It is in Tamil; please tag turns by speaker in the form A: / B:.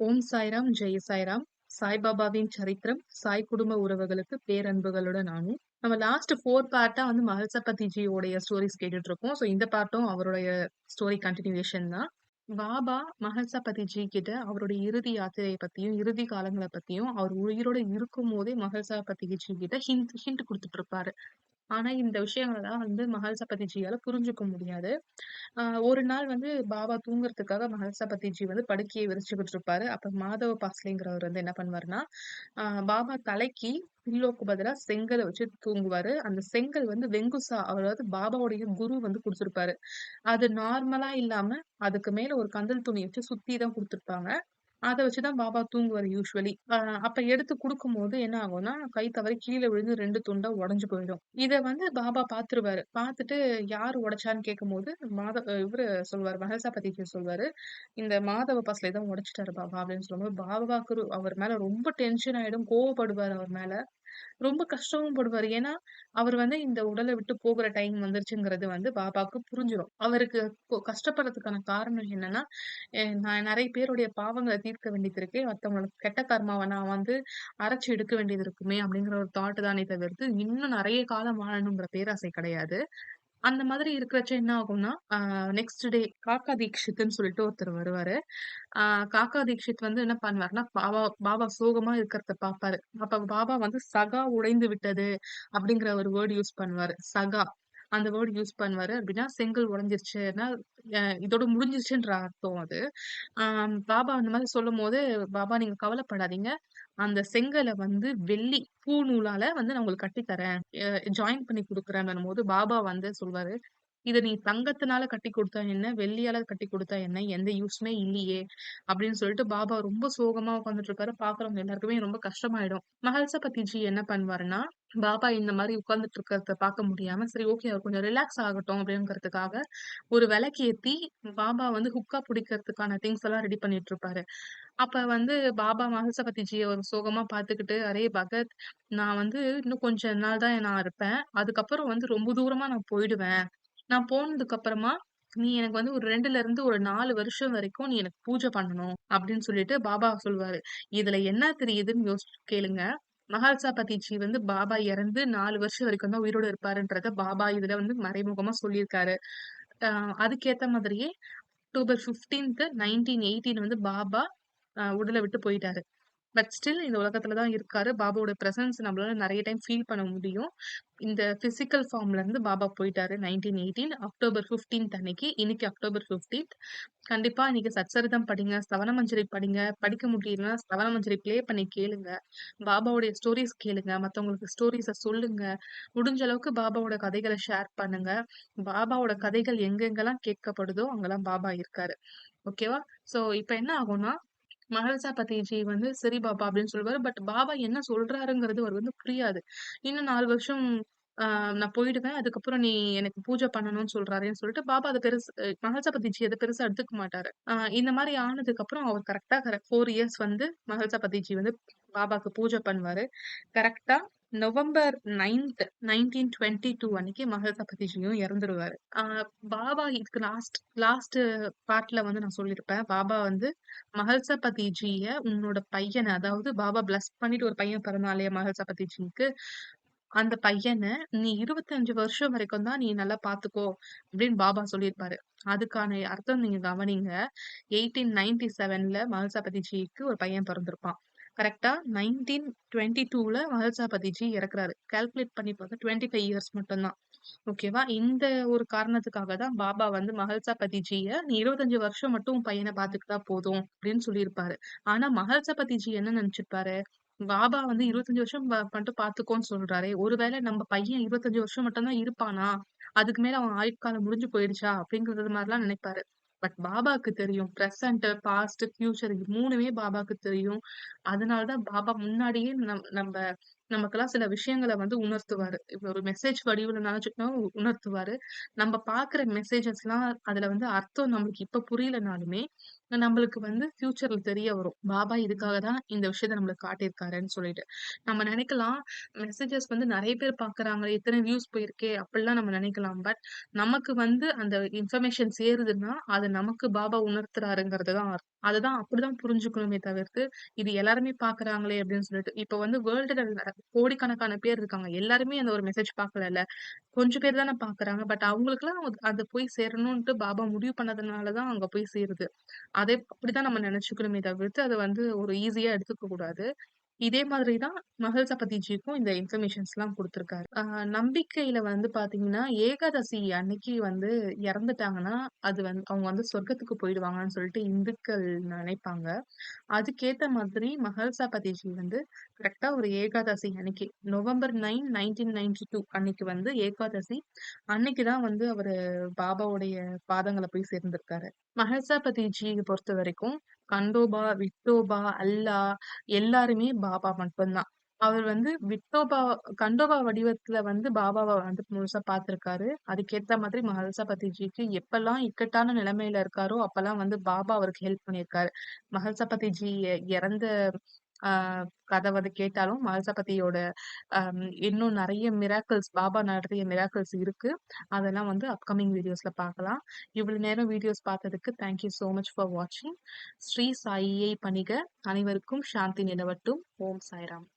A: ஓம் சாய்ராம் ஜெய் சாய்ராம். சாய்பாபாவின் சரித்திரம் சாய் குடும்ப உறவுகளுக்கு பேரன்புகளுடன் நானும் நம்ம லாஸ்ட் ஃபோர் பார்ட்டா வந்து மகள்சபதிஜியோடைய ஸ்டோரிஸ் கேட்டுட்டு இருக்கோம் ஸோ இந்த பார்ட்டும் அவருடைய ஸ்டோரி கண்டினியூஷன் தான். பாபா மகள்சபதிஜி கிட்ட அவருடைய இறுதி யாத்திரையை பத்தியும் இறுதி காலங்களை பத்தியும் அவர் உயிரோட இருக்கும் போதே மகள்சபதிஜி கிட்ட ஹிண்ட் ஹிண்ட் கொடுத்துட்டு இருப்பாரு ஆனா இந்த விஷயங்களெல்லாம் வந்து மஹல்சாபதிஜியால புரிஞ்சுக்க முடியாது. ஆஹ் ஒரு நாள் வந்து பாபா தூங்குறதுக்காக மஹல்சாபதிஜி வந்து படுக்கையை விரிச்சுக்கிட்டு இருப்பாரு அப்ப மாதவ பாஸ்லேங்கிறவர் வந்து என்ன பண்ணுவாருன்னா ஆஹ் பாபா தலைக்கு பில்லோக்கு பதிலா செங்கலை வச்சு தூங்குவாரு. அந்த செங்கல் வந்து வெங்குசா அதாவது பாபாவுடைய குரு வந்து கொடுத்துருப்பாரு. அது நார்மலா இல்லாம அதுக்கு மேல ஒரு கந்தல் துணி வச்சு சுத்தி தான் கொடுத்துருப்பாங்க. அதை வச்சுதான் பாபா தூங்குவாரு யூஸ்வலி அப்ப எடுத்து குடுக்கும்போது என்ன ஆகும்னா கை தவறி கீழே விழுந்து ரெண்டு துண்டா உடஞ்சு போயிடும். இதை வந்து பாபா பாத்துருவாரு. பார்த்துட்டு யார் உடைச்சான்னு கேட்கும்போது மாத இவரு சொல்வாரு மகசாபதிஜி சொல்வாரு இந்த மாதவ பஸ்ல தான் உடைச்சிட்டாரு பாபா அப்படின்னு சொல்லும்போது பாபாவுக்கு அவர் மேல ரொம்ப டென்ஷன் ஆயிடும் கோவப்படுவார் அவர் மேல. ரொம்ப கஷ்டமும் படுவார் ஏன்னா, அவர் வந்து இந்த உடலை விட்டு போகிற டைம் வந்துருச்சுங்கிறது வந்து பாபாவுக்கு புரிஞ்சிரும். அவருக்கு கொ கஷ்டப்படுறதுக்கான காரணம் என்னன்னா, அஹ் நான் நிறைய பேருடைய பாவங்களை தீர்க்க வேண்டியது இருக்கு. மற்றவங்களுக்கு கெட்ட கர்மாவை நான் வந்து அரைச்சு எடுக்க வேண்டியது இருக்குமே! அப்படிங்கிற ஒரு தாட் தானே தவிர்த்து, இன்னும் நிறைய காலம் வாழணுங்கிற பேராசை கிடையாது. அந்த மாதிரி இருக்கிறச்ச என்ன ஆகும்னா, நெக்ஸ்ட் டே காக்கா தீக்ஷித்னு சொல்லிட்டு ஒருத்தர் வருவாரு. ஆஹ் காக்கா தீக்ஷித் வந்து என்ன பண்ணுவாருன்னா, பாபா பாபா சோகமா இருக்கிறத பார்ப்பாரு. அப்ப பாபா வந்து "சகா உடைந்து விட்டது" அப்படிங்கிற ஒரு வேர்ட் யூஸ் பண்ணுவாரு. சகா அந்த வேர்ட் யூஸ் பண்ணுவாரு. அப்படின்னா செங்கல் உடைஞ்சிருச்சுன்னா, இதோட முடிஞ்சிருச்சுன்ற அர்த்தம் அது. ஆஹ் பாபா அந்த மாதிரி சொல்லும் போது "பாபா நீங்க கவலைப்படாதீங்க. அந்த செங்கலை வந்து வெள்ளி பூ நூலால வந்து நான் உங்களுக்கு கட்டித்தரேன் ஜாயின் பண்ணி குடுக்குறேன்னும்போது" பாபா வந்து சொல்வாரு, "இத நீ தங்கத்தினால கட்டி கொடுத்தா என்ன? வெள்ளியால கட்டி கொடுத்தா என்ன? எந்த யூஸ்மே இல்லையே!" அப்படின்னு சொல்லிட்டு பாபா ரொம்ப சோகமா உட்காந்துட்டு இருக்காரு பார்க்குறவங்க எல்லாருக்குமே ரொம்ப கஷ்டமாயிடும். மஹல்சபதிஜி என்ன பண்ணுவாருன்னா, பாபா இந்த மாதிரி உட்கார்ந்துட்டு இருக்கிறத பார்க்க முடியாம, சரி ஓகே அவர் கொஞ்சம் ரிலாக்ஸ் ஆகட்டும் அப்படிங்கிறதுக்காக, ஒரு விளக்கேத்தி பாபா வந்து ஹுக்கா பிடிக்கிறதுக்கான திங்ஸ் எல்லாம் ரெடி பண்ணிட்டு இருப்பாரு. அப்ப வந்து பாபா மஹல்சபதிஜிய ஒரு சோகமா பார்த்துக்கிட்டு, "அரே பகத், நான் வந்து இன்னும் கொஞ்ச நாள் தான் நான் இருப்பேன். அதுக்கப்புறம் வந்து ரொம்ப தூரமா நான் போயிடுவேன். நான் போனதுக்கு அப்புறமா நீ எனக்கு வந்து ஒரு ரெண்டுல இருந்து ஒரு நாலு வருஷம் வரைக்கும் நீ எனக்கு பூஜை பண்ணணும் அப்படின்னு சொல்லிட்டு பாபா சொல்வாரு இதுல என்ன தெரியுதுன்னு யோசிச்சு கேளுங்க. மஹால்சாபதிஜி வந்து பாபா இறந்து நாலு வருஷம் வரைக்கும் தான் உயிரோட இருப்பாருன்றத பாபா இதுல வந்து மறைமுகமா சொல்லியிருக்காரு. அ அதுக்கேத்த மாதிரியே அக்டோபர் 15த் 1918 வந்து பாபா உடலை விட்டு போயிட்டாரு. பட் ஸ்டில் இந்த உலகத்துல தான் இருக்காரு. பாபாவோட பிரசன்ஸ் நம்மளால நிறைய டைம் ஃபீல் பண்ண முடியும். இந்த பிசிக்கல் ஃபார்ம்ல இருந்து பாபா போயிட்டாரு 1918 அக்டோபர் 15த் அன்னைக்கு. இன்னைக்கு அக்டோபர் 15த். கண்டிப்பா இன்னைக்கு சச்சரிதம் படிங்க, ஸ்தவனமஞ்சரி படிங்க. படிக்க முடியலன்னா ஸ்தவனமஞ்சரி ப்ளே பண்ணி கேளுங்க. பாபாவுடைய ஸ்டோரீஸ் கேளுங்க. மற்றவங்களுக்கு ஸ்டோரிஸை சொல்லுங்க. முடிஞ்ச அளவுக்கு பாபாவோட கதைகளை ஷேர் பண்ணுங்க. பாபாவோட கதைகள் எங்கெங்கெல்லாம் கேட்கப்படுதோ, அங்கெல்லாம் பாபா இருக்காரு. ஓகேவா? ஸோ இப்போ என்ன ஆகும்னா, மஹல்சாபதிஜி வந்து சரி பாபா அப்படின்னு சொல்லுவாரு. பட் பாபா என்ன சொல்றாருங்கிறது அவருக்கு வந்து புரியாது. இன்னும் நாலு வருஷம் நான் போயிடுவேன். அதுக்கப்புறம் நீ எனக்கு பூஜை பண்ணணும்னு சொல்றாருன்னு சொல்லிட்டு பாபா அதை பெருசு அ மஹல்சாபதிஜி அத பெருசா எடுத்துக்க மாட்டாரு. இந்த இந்த ஆனதுக்கு ஆனதுக்கப்புறம் அவர் கரெக்டா கரெக்ட் ஃபோர் இயர்ஸ் வந்து மஹல்சாபதிஜி வந்து பாபாக்கு பூஜை பண்ணுவாரு. கரெக்டா நவம்பர் 9த் 1922 அன்னைக்கு மஹல்சாபதிஜியும் இறந்துருவாரு. பாபா இதுக்கு லாஸ்ட் லாஸ்ட் பார்ட்ல வந்து நான் சொல்லியிருப்பேன். பாபா வந்து மகள்சபதிஜிய உன்னோட பையனை அதாவது பாபா பிளஸ் பண்ணிட்டு ஒரு பையன் பிறந்தாலே மகள்சபதிஜிக்கு அந்த பையனை நீ 25 வருஷம் வரைக்கும் தான் நீ நல்லா பார்த்துக்கோ அப்படின்னு பாபா சொல்லியிருப்பாரு. அதுக்கான அர்த்தம் நீங்க கவனிங்க. 1897ல மஹல்சாபதிஜிக்கு ஒரு பையன் பிறந்திருப்பான். கரெக்ட்டா 1922ல மஹல்சாபதிஜி இறக்குறாரு. கால்குலேட் பண்ணி பார்த்தா 25 இயர்ஸ் மட்டும் தான். ஓகேவா? இந்த ஒரு காரணத்துக்காக தான் பாபா வந்து மஹல்சாபதிஜிய நீ 25 வருஷம் மட்டும் பையனை பார்த்துக்கிட்டா போதும் அப்படின்னு சொல்லியிருப்பாரு. ஆனா மஹல்சாபதிஜி என்ன நினைச்சிருப்பாரு? பாபா வந்து 25 வருஷம் மட்டும் பார்த்துக்கோன்னு சொல்றாரு ஒருவேளை நம்ம பையன் 25 வருஷம் மட்டும் தான் இருப்பானா? அதுக்கு மேல அவன் ஆயுட்காலம் முடிஞ்சு போயிடுச்சா? அப்படிங்கிறது மாதிரிலாம் நினைப்பாரு. பட் பாபாக்கு தெரியும். பிரசன்ட், பாஸ்ட், ஃபியூச்சர் இது 3மே பாபாக்கு தெரியும். அதனாலதான் பாபா முன்னாடியே நம் நம்ம நமக்கெல்லாம் சில விஷயங்கள வந்து உணர்த்துவாரு. இப்ப ஒரு மெசேஜ் வடிவில உணர்த்துவாரு. நம்ம பார்க்குற மெசேஜஸ்லாம் அதுல வந்து அர்த்தம் நம்மளுக்கு இப்ப புரியலனாலுமே, நம்மளுக்கு வந்து ஃபியூச்சர்ல தெரிய வரும். பாபா இதுக்காக தான் இந்த விஷயத்த நம்மளுக்கு காட்டியிருக்காருன்னு சொல்லிட்டு. நம்ம நினைக்கலாம் மெசேஜஸ் வந்து நிறைய பேர் பார்க்குறாங்களே, எத்தனை வியூஸ் போயிருக்கே! அப்படிலாம் நம்ம நினைக்கலாம் பட் நமக்கு வந்து அந்த இன்ஃபர்மேஷன் சேருதுன்னா, அது நமக்கு பாபா உணர்த்துறாருங்கிறது தான் அர்த்தம். அதுதான் அப்படிதான் புரிஞ்சுக்கணுமே தவிர்த்து, இது எல்லாருமே பாக்குறாங்களே அப்படின்னு சொல்லிட்டு. இப்ப வந்து வேர்ல்டுல கோடிக்கணக்கான பேர் இருக்காங்க. எல்லாருமே அந்த ஒரு மெசேஜ் பார்க்கல கொஞ்சம் பேர் தானே பாக்குறாங்க பட் அவங்களுக்குலாம் அது போய் சேரணும்ட்டு பாபா முடிவு பண்ணதுனாலதான் அங்க போய் சேருது. அதே அப்படிதான் நம்ம நினைச்சுக்கணுமே தவிர்த்து, அதை வந்து ஒரு ஈஸியா எடுத்துக்க கூடாது. இதே மாதிரி தான் சபதிஜிக்கும் இந்த இன்ஃபர்மேஷன்ஸ்லாம் கொடுத்துருக்காரு அ நம்பிக்கையில வந்து பாத்தீங்கன்னா ஏகாதசி அன்னைக்கு வந்து இறந்துட்டாங்கன்னா, அது வந்து அவங்க வந்து சொர்க்கத்துக்கு போயிடுவாங்கன்னு சொல்லிட்டு இந்துக்கள் நினைப்பாங்க. அதுக்கேத்த மாதிரி மஹல்சாபதிஜி வந்து கரெக்டா ஒரு ஏகாதசி அன்னைக்கு நவம்பர் 9, 1992 அன்னைக்கு வந்து ஏகாதசி. அன்னைக்கு தான் வந்து அவரு பாபாவுடைய பாதங்களை போய் சேர்ந்திருக்காரு. மகசாபதிஜியை பொறுத்த வரைக்கும் கண்டோபா, விட்டோபா, அல்லாஹ் எல்லாருமே பாபா மட்டும்தான் அவர் வந்து விட்டோபா கண்டோபா வடிவத்துல வந்து பாபாவ வந்து முழுசா பார்த்திருக்காரு. அதுக்கேத்த மாதிரி மஹல்சாபதிஜிக்கு எப்பெல்லாம் இக்கட்டான நிலைமையில இருக்காரோ, அப்பெல்லாம் வந்து பாபா அவருக்கு ஹெல்ப் பண்ணியிருக்காரு. மஹல்சாபதிஜி இறந்த கதை வந்து கேட்டாலும் மால்சபதியோட இன்னும் நிறைய மிராக்கிள்ஸ் பாபா நடத்திய மிராக்கிள்ஸ் இருக்கு. அதெல்லாம் வந்து அப்கமிங் வீடியோஸ்ல பார்க்கலாம். இவ்வளவு நேரம் வீடியோஸ் பார்த்ததுக்கு தேங்க் யூ மச் ஃபார் வாட்சிங். ஸ்ரீ சாயியை பணிக. அனைவருக்கும் சாந்தி நிலவட்டும். ஓம் சாய்ராம்.